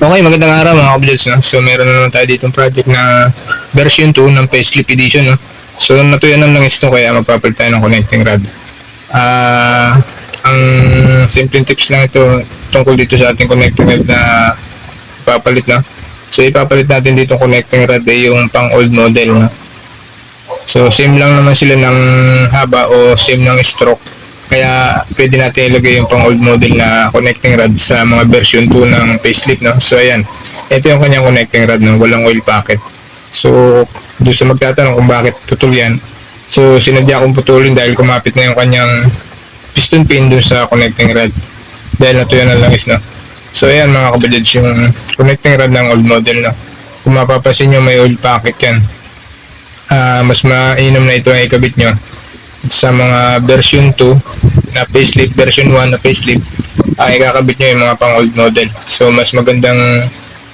Okay, magandang araw mga kablits. No? So, meron na naman tayo ditong project na version 2 ng facelift edition. No? So, natuyanan lang ito kaya magpapalit tayo ng connecting rod. Ah, ang simpleng tips lang ito tungkol dito sa ating connecting rod na ipapalit na. So, ipapalit natin dito connecting rod ay yung pang old model. No? So, same lang naman sila ng haba o same ng stroke. Kaya pwede natin ilagay yung pang old model na connecting rod sa mga version 2 ng facelift. No? So, ayan. Ito yung kanyang connecting rod, no? walang oil packet. So, doon sa magtatanong kung bakit putol yan. So, sinadya kong putulin dahil kumapit na yung kanyang piston pin doon sa connecting rod. Dahil natuyan na langis, no? So, ayan mga kabalids, yung connecting rod ng old model, no? Kung mapapansin nyo, may oil packet yan. Ah, mas mainam na ito ang ikabit nyo sa mga version 2 na facelift, version 1 na facelift, ay ikakabit nyo yung mga pang old model. So, mas magandang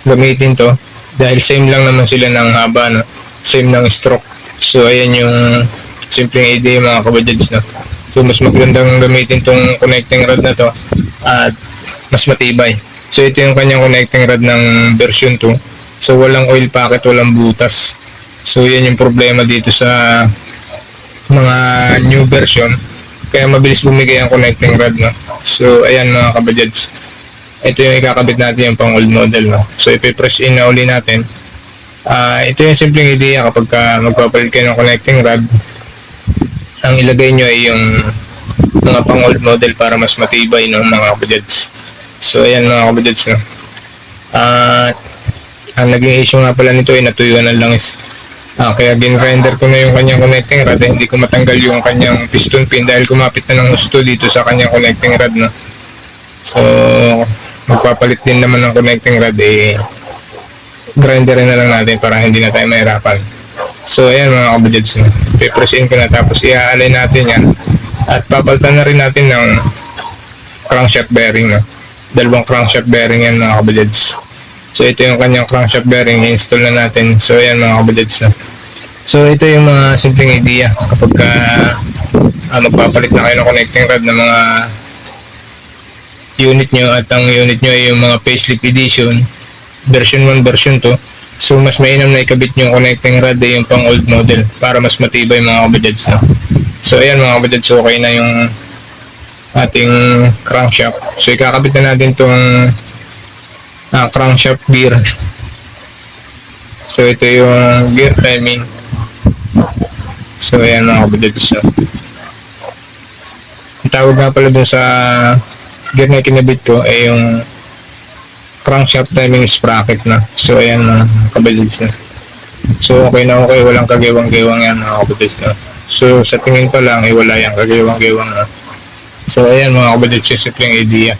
gamitin to dahil same lang naman sila ng haba, no? same ng stroke. So, ayan yung simpleng idea mga kabadyads. No? So, mas magandang gamitin tong connecting rod na to at mas matibay. So, ito yung kanyang connecting rod ng version 2. So, walang oil packet, walang butas. So, yan yung problema dito sa mga new version. Kaya mabilis bumigay ang connecting rod no? So ayan mga kabadyads. Ito yung ikakabit natin yung pang old model no? So ipipress in na uli natin. Ah, ito yung simpleng idea kapag ka magpapalit kayo ng connecting rod. Ang ilagay nyo ay yung mga pang old model para mas matibay no mga kabadyads. So ayan mga kabadyads no? At ang naging issue nga pala nito ay natuyuan ng langis Ah, kaya bin-render ko na yung kanyang connecting rod eh, hindi ko matanggal yung kanyang piston pin dahil kumapit na ng gusto dito sa kanyang connecting rod no. So, magpapalit din naman ng connecting rod eh grinderin na lang natin para hindi na tayo mahirapan. So, ayan mga kabudyads, pipress in ko na tapos i-align natin yan at papalitan na rin natin ng crankshaft bearing no. Dalawang crankshaft bearing yan mga kabudyads. So ito yung kanyang crankshaft bearing, install na natin. So ayan mga kabalids na. So ito yung mga simpleng idea kapag ka, ah, magpapalit na kayo ng connecting rod ng mga unit nyo at ang unit nyo ay yung mga facelift edition version 1, version 2 so mas mainam na ikabit yung connecting rod ay yung pang old model para mas matibay mga kabalids na. So ayan mga kabalids, okay na yung ating crankshaft. So ikakabit na natin itong ah, crankshaft gear. So ito yung gear timing. So ayan mga kabadid. So, ang tawag nga pala dun sa gear na kinabit ko ay yung crankshaft timing sprocket na. So ayan mga kabadid. So, so okay na okay, walang kagewang-gewang yan mga kabadid. So, so sa tingin pa lang ay wala yung kagewang-gewang na. So ayan mga kabadid, yung simpleng idea.